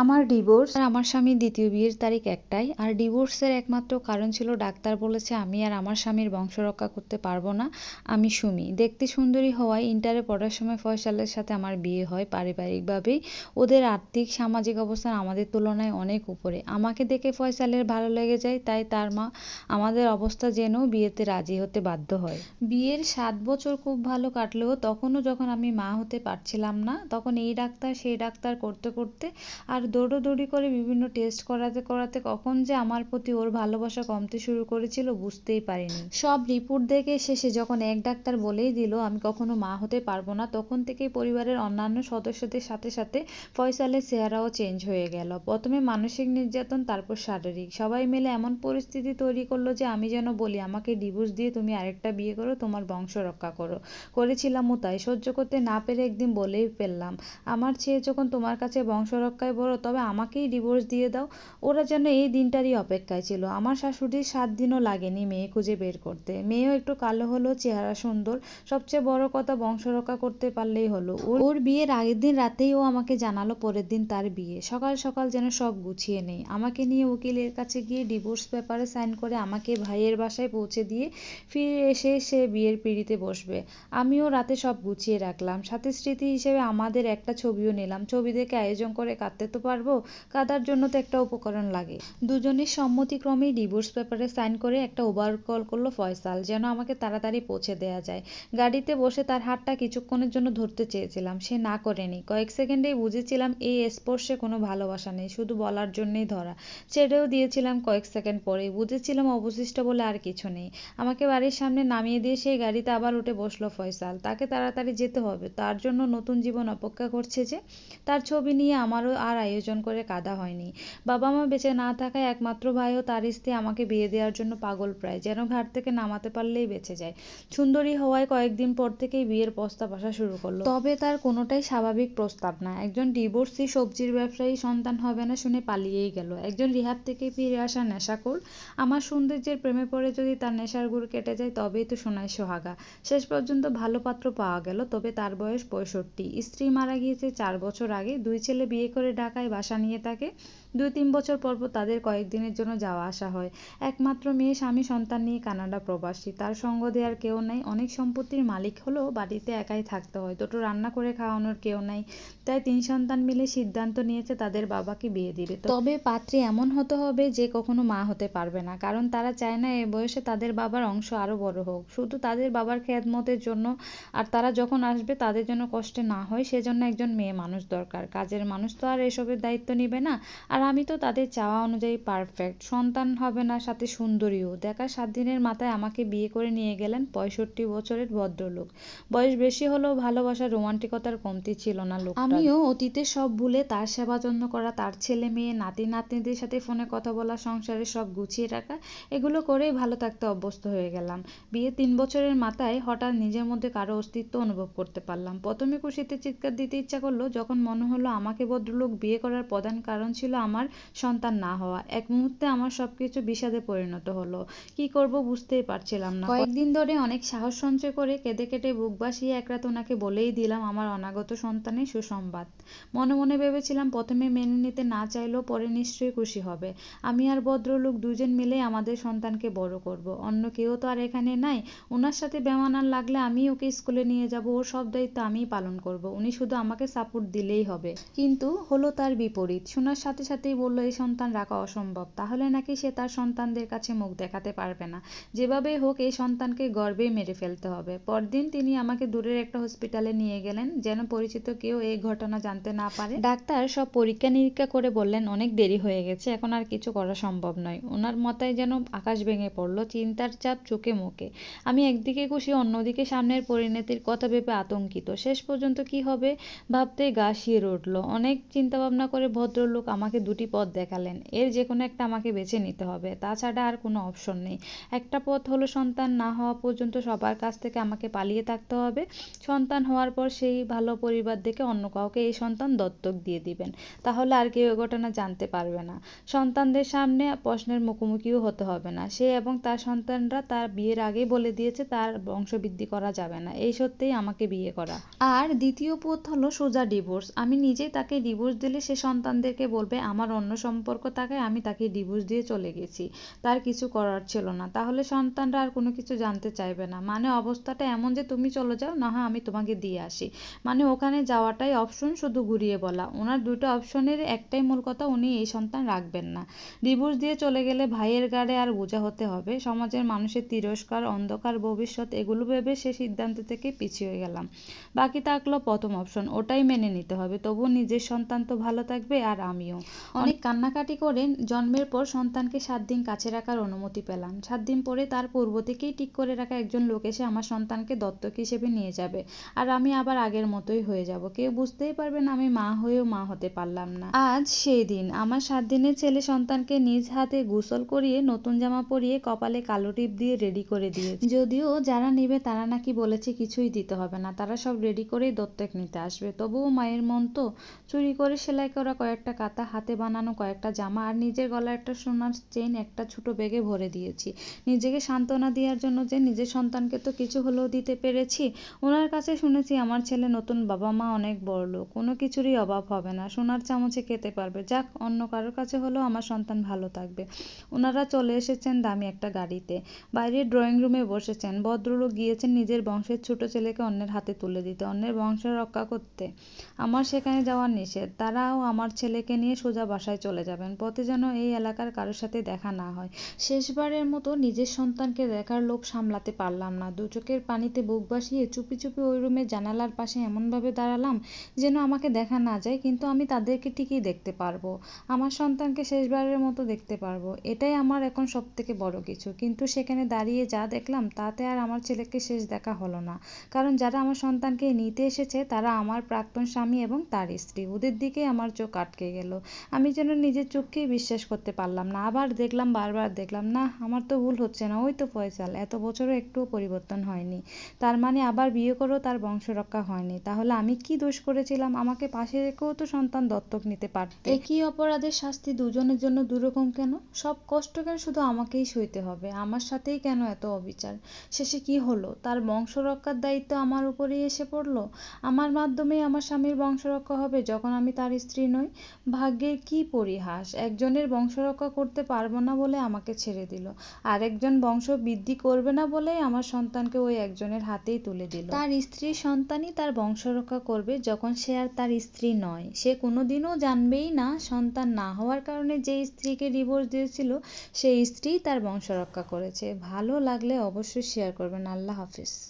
আমার ডিভোর্স আর আমার স্বামীর দ্বিতীয় বিয়ের তারিখ একটাই। আর ডিভোর্সের একমাত্র কারণ ছিল, ডাক্তার বলেছে আমি আর আমার স্বামীর বংশ রক্ষা করতে পারব না, আমি সুমি। দেখতে সুন্দরী হওয়ায় ইন্টারে পড়ার সময় ফয়সালের সাথে আমার বিয়ে হয় পারিবারিকভাবেই। ওদের আর্থিক, সামাজিক অবস্থান আমাদের তুলনায় অনেক উপরে। আমাকে দেখে ফয়সালের ভালো লেগে যায়, তাই তার মা আমাদের অবস্থা জেনেও বিয়েতে রাজি হতে বাধ্য হয়। বিয়ের সাত বছর খুব ভালো কাটলেও তখনও যখন আমি মা হতে পারছিলাম না, তখন এই ডাক্তার, সেই ডাক্তার করতে করতে আর দৌড়োদৌড়ি করে বিভিন্ন টেস্ট করাতে করাতে কখন যে আমার প্রতি ওর ভালোবাসা কমতে শুরু করেছিল বুঝতেই পারিনি। সব রিপোর্ট দেখে শেষে যখন এক ডাক্তার বলেই দিল, আমি কখনো মা হতে পারব না, তখন থেকেই পরিবারের অন্যান্য সদস্যদের সাথে সাথে ফয়সালের চেহারাও চেঞ্জ হয়ে গেল। প্রথমে মানসিক নির্যাতন, তারপর শারীরিক। সবাই মিলে এমন পরিস্থিতি তৈরি করল যে, আমি যেন বলি, আমাকে ডিভোর্স দিয়ে তুমি আরেকটা বিয়ে করো, তোমার বংশ রক্ষা করো। করেছিলামও তাই। সহ্য করতে না পেরে একদিন বলেই ফেললাম, আমার চেয়ে যখন তোমার কাছে বংশ রক্ষায় বড় তবে আমাকেই ডিভোর্স দিয়ে দাও। ওরা যেন এই দিনটারই অপেক্ষায় ছিল। আমার শাশুড়ির সাত দিনও লাগেনি মেয়ে খুঁজে বের করতে। মেয়েও একটু কালো হলেও চেহারা সুন্দর। সবচেয়ে বড় কথা বংশ রক্ষা করতে পারলেই হলো। ওর বিয়ের আগের দিন রাতেই ও আমাকে জানালো পরের দিন তার বিয়ে। সকাল সকাল যেন সব গুছিয়ে নেই। আমাকে নিয়ে উকিলের কাছে গিয়ে ডিভোর্স পেপারে সাইন করে আমাকে ভাইয়ের বাসায় পৌঁছে দিয়ে ফিরে এসে সে বিয়ের পিঁড়িতে বসবে। আমিও রাতে সব গুছিয়ে রাখলাম। সাথে স্মৃতি হিসেবে আমাদের একটা ছবিও নিলাম। ছবি দেখে আয়োজন করে কাঁদতে তো পারব? কাঁদার জন্য তো একটা উপকরণ লাগে। দুজনের সম্মতিক্রমেই ডিভোর্স পেপারে সাইন করে একটা ওভার কল করল ফয়সাল, যেন আমাকে তাড়াতাড়ি পৌঁছে দেওয়া যায়। গাড়িতে বসে তার হাতটা কিছুক্ষণের জন্য ধরতে চেয়েছিলাম। সে না করেনি। কয়েক সেকেন্ডেই বুঝেছিলাম এই স্পর্শে কোনো ভালোবাসা নেই, শুধু বলার জন্যই ধরা। ছেড়েও দিয়েছিলাম কয়েক সেকেন্ড পরে বুঝেছিলাম অবশিষ্ট বলে আর কিছু নেই। আমাকে বাড়ির সামনে নামিয়ে দিয়ে সেই গাড়িতে আবার উঠে বসল ফয়সাল। তাকে তাড়াতাড়ি যেতে হবে। তার জন্য নতুন জীবন অপেক্ষা করছে যে, তার ছবি নিয়ে আমারও আর আয়োজন করে কাঁদা হয়নি। বাবা মা বেঁচে না থাকায় একমাত্র ভাই ও তার স্ত্রী আমাকে বিয়ে দেওয়ার জন্য পাগল প্রায়, যেন ঘাট থেকে নামাতে পারলেই বেঁচে যায়। সুন্দরী হওয়ায় কয়েকদিন পর থেকেই বিয়ের প্রস্তাব আসা শুরু করল। তবে তার কোনোটাই স্বাভাবিক প্রস্তাব না। একজন ডিভোর্সি সবজির ব্যবসায়ী সন্তান হবে না শুনে পালিয়েই গেল। একজন রিহাব থেকে ফিরে আসা নেশাখোর। আমার সৌন্দর্যের প্রেমে পড়ে যদি তার নেশার গুড় কেটে যায়, তবেই তো সোনায় সোহাগা। শেষ পর্যন্ত ভালো পাত্র পাওয়া গেল, তবে তার বয়স পঁয়ষট্টি। স্ত্রী মারা গিয়েছে চার বছর আগে। দুই ছেলে বিয়ে করে ঢাকায় বাসা নিয়ে থাকে। দুই তিন বছর পর পর তাদের কয়েকদিনের জন্য যাওয়া আসা হয়। একমাত্র মেয়ে, স্বামী, সন্তান নিয়ে কানাডা প্রবাসী। তার সঙ্গ দেওয়ার কেউ নেই। অনেক সম্পত্তির মালিক হলেও বাড়িতে একাই থাকতে হয়। দুটো রান্না করে খাওয়ানোর কেউ নাই। তাই তিন সন্তান মিলে সিদ্ধান্ত নিয়েছে তাদের বাবাকে বিয়ে দিবে। তবে পাত্রী এমন হতে হবে যে কখনো মা হতে পারবে না। কারণ তারা চায় না এ বয়সে তাদের বাবার অংশ আরও বড় হোক। শুধু তাদের বাবার খেদমতের জন্য আর তারা যখন আসবে তাদের জন্য কষ্টে না হয়, সেজন্য একজন মেয়ে মানুষ দরকার। কাজের মানুষ তো আর এসবের দায়িত্ব নিবে না। আর আমি তো তাদের চাওয়া অনুযায়ী পারফেক্ট সন্তান হবে না, সাথে সুন্দরীও। দেখা সাত দিনের মাথায় আমাকে বিয়ে করে নিয়ে গেলেন পঁয়ষট্টি বছরের ভদ্রলোক। বয়স বেশি হলেও ভালোবাসার রোমান্টিকতার কমতি ছিল না লোক আমিও অতীতে সব ভুলে তার সেবা যত্ন করা, তার ছেলে মেয়ে, নাতি নাতনিদের সাথে ফোনে কথা বলা সংসারে সব গুছিয়ে রাখা, এগুলো করেই ভালো থাকতে অভ্যস্ত হয়ে গেলাম। বিয়ে তিন বছরের মাথায় হঠাৎ নিজের মধ্যে কারও অস্তিত্ব অনুভব করতে পারলাম। প্রথমে খুশিতে চিৎকার দিতে ইচ্ছা করল, যখন মনে হলো আমাকে ভদ্রলোক বিয়ে করার প্রধান কারণ ছিল আমার সন্তান না হওয়া। এক মুহূর্তে আমার সবকিছু বিষাদে পরিণত হলো। কি করব বুঝতেই পারছিলাম না। কয়েকদিন ধরে অনেক সাহস সঞ্চয় করে কেঁদে কেটে বুক বাসিয়ে এক রাত ওনাকে বলেই দিলাম আমার অনাগত সন্তানের সুসংবাদ। মনে মনে ভেবেছিলাম প্রথমে মেনে নিতে না চাইলেও পরে নিশ্চয়ই খুশি হবে। আমি আর ভদ্রলোক দুজন মিলে আমাদের সন্তানকে বড় করব। অন্য কেউ তো আর এখানে নাই। ওনার সাথে বেমানান লাগলে আমি ওকে স্কুলে নিয়ে যাব। ওর সব দায়িত্ব আমিই পালন করব। উনি শুধু আমাকে সাপোর্ট দিলেই হবে। কিন্তু হলো তার বিপরীত। শোনার সাথে সাথেই বলল, এই সন্তান রাখা অসম্ভব। তাহলে নাকি সে তার সন্তানদের কাছে মুখ দেখাতে পারবে না। যেভাবেই হোক, এই সন্তানকে গর্বেই মেরে ফেলতে হবে। পরদিন তিনি আমাকে দূরের একটা হসপিটালে নিয়ে গেলেন, যেন পরিচিত কেউ এই ঘটনা জানতে না পারে। ডাক্তার সব পরীক্ষা নিরীক্ষা করে বললেন, অনেক দেরি হয়ে গেছে, এখন আর কিছু করা সম্ভব নয়। ওনার মাথায় যেন আকাশ ভেঙে পড়ল, চিন্তার চাপ চোখে মুখে। আমি একদিকে খুশি, অন্যদিকে সামনের পরিণতির কথা ভেবে আতঙ্কিত। শেষ পর্যন্ত কি হবে ভাবতে গা শিয়ে উঠল। অনেক চিন্তা ভাবনা করে ভদ্রলোক আমাকে দুটি পথ দেখালেন। এর যে কোনো একটা আমাকে বেছে নিতে হবে। তাছাড়া আর কোনো অপশন নেই। একটা পথ হলো সন্তান না হওয়া পর্যন্ত সবার কাছ থেকে আমাকে পালিয়ে থাকতে হবে। সন্তান হওয়ার পর সেই ভালো পরিবার দেখে অন্য কাউকে এই সন্তান দত্তক দিয়ে দিবেন। তাহলে আর কেউ এ ঘটনা জানতে পারবে না। সন্তানদের সামনে প্রশ্নের মুখোমুখিও হতে হবে না। সে এবং তার সন্তানরা তার বিয়ের আগেই বলে দিয়েছে, তার বংশবৃদ্ধি করা যাবে না। এই সত্যিই আমাকে বিয়ে করা। আর দ্বিতীয় পথ হলো সোজা ডিভোর্স। আমি নিজেই তাকে ডিভোর্স দিলে সে সন্তানদেরকে বলবে, আমার অন্য সম্পর্ক থাকায় আমি তাকে ডিভোর্স দিয়ে চলে গেছি। তার কিছু করার ছিল না। তাহলে সন্তানরা আর কোনো কিছু জানতে চাইবে না। মানে অবস্থাটা এমন যে, তুমি চলে যাও, না হয় আমি তোমাকে দিয়ে আসি। মানে ওখানে যাওয়াটাই অপশন শুধু ঘুরিয়ে বলা। ওনার দুটো অপশনের একটাই মূল কথা, উনি এই সন্তান রাখবেন না। ডিভোর্স দিয়ে চলে গেলে ভাইয়ের গাড়ে আর বোঝা হতে হবে। সমাজের মানুষের তিরস্কার, অন্ধকার ভবিষ্যৎ, এগুলো ভেবে সে সিদ্ধান্ত থেকে পিছিয়ে গেলাম। বাকি থাকল প্রথম অপশন ওটাই মেনে নিতে হবে। তবু নিজের সন্তান তো ভালো থাকবে আর আমিও। অনেক কান্নাকাটি করে জন্মের পর সন্তানকে সাত দিন কাছে রাখার অনুমতি পেলাম। সাত দিন পরে তার পূর্ব থেকেই ঠিক করে রাখা একজন লোক এসে আমার সন্তানকে দত্তক হিসেবে নিয়ে যাবে। আর আমি আবার আগের মতোই হয়ে যাব। কেউ বুঝতেই পারবে না আমি মা হয়েও মা হতে পারলাম না। আজ সেই দিন। আমার সাত দিনের ছেলে সন্তানকে নিজ হাতে গোসল করিয়ে নতুন জামা পরিয়ে কপালে কালো টিপ দিয়ে রেডি করে দিয়ে যদিও যারা নেবে তারা নাকি বলেছে কিছুই দিতে হবে না। তারা সব রেডি করেই দত্তক নিতে আসবে। তবুও মায়ের মন তো চুরি করে সেলাই করা কয়েকটা কাতা, হাতে বানানো কয়েকটা জামা আর নিজের গলায় একটা সোনার চেইন, একটা ছোট ব্যাগে ভরে দিয়েছি। নিজেকে সান্ত্বনা দেওয়ার জন্য যে নিজের সন্তানকে তো কিছু হলেও দিতে পেরেছি, ওনার কাছে শুনেছি আমার ছেলে নতুন বাবা মা অনেক বড়লোক কোনো কিছুরই অভাব হবে না, সোনার চামচে খেতে পারবে, যাক, অন্য কারোর কাছে হলেও আমার সন্তান ভালো থাকবে। ওনারা চলে এসেছেন দামি একটা গাড়িতে বাইরের ড্রয়িং রুমে বসেছেন, ভদ্রলোক গিয়েছেন নিজের বংশের ছোট ছেলেকে অন্যের হাতে তুলে দিতে, অন্যের বংশ রক্ষা করতে। আমার সেখানে যাওয়া নিষেধ তারাও আমার ছেলেকে নিয়ে সোজা বাসায় চলে যাবেন। পথে যেন এই এলাকার কারোর সাথে দেখা না হয়। শেষবারের মতো নিজের সন্তানকে দেখার লোভ সামলাতে পারলাম না। দু চোখের পানিতে বুক ভাসিয়ে চুপি চুপি ওই রুমের জানালার পাশে এমনভাবে দাঁড়ালাম যেন আমাকে দেখা না যায়, কিন্তু আমি তাদেরকে ঠিকই দেখতে পারব। আমার সন্তানকে শেষবারের মতো দেখতে পারব। এটাই আমার এখন সব থেকে বড় কিছু। কিন্তু সেখানে দাঁড়িয়ে যা দেখলাম, তাতে আর আমার ছেলেকে শেষ দেখা হলো না। কারণ যারা আমার সন্তানকে নিতে এসেছে, তারা আমার প্রাক্তন স্বামী এবং তার স্ত্রী। ওদের দিকে আমার চোখ আটকে গেল। আমি যেন নিজের চোখকেই বিশ্বাস করতে পারলাম না। আবার দেখলাম, বারবার দেখলাম, না, আমার তো ভুল হচ্ছে না, ওই তো ফয়সাল, এত বছরও একটুও পরিবর্তন হয়নি। তার মানে আবার বিয়ে করেও তার বংশ রক্ষা হয়নি। তাহলে আমি কি দোষ করেছিলাম? আমাকে পাশে রেখেও তো সন্তান দত্তক নিতে পারতে। একই অপরাধের শাস্তি দুজনের জন্য দুরকম কেন? সব কষ্ট কেন শুধু আমাকেই সইতে হবে? আমার সাথেই কেন এত অবিচার? শেষে কি হলো? তার বংশ রক্ষার দায়িত্ব আমার উপরেই এসে পড়ল? আমার মাধ্যমেই আমার স্বামীর বংশ রক্ষা হবে যখন আমি তার স্ত্রী নই, ভাগ্যের কি পরিহাস? একজনের বংশ রক্ষা করতে পারব না বলে আমাকে ছেড়ে দিল। আরেকজন বংশ বৃদ্ধি করবে না বলেই আমার সন্তানকে ওই একজনের হাতেই তুলে দিল। তার স্ত্রীর সন্তানই তার বংশ রক্ষা করবে যখন সে আর তার স্ত্রী নয়। সে কোনোদিনও জানবেই না সন্তান না হওয়ার কারণে যে স্ত্রীকে ডিভোর্স দিয়েছিল, সেই স্ত্রী তার বংশ রক্ষা করেছে। ভালো লাগলে অবশ্যই শেয়ার করবেন। আল্লাহ হাফিজ।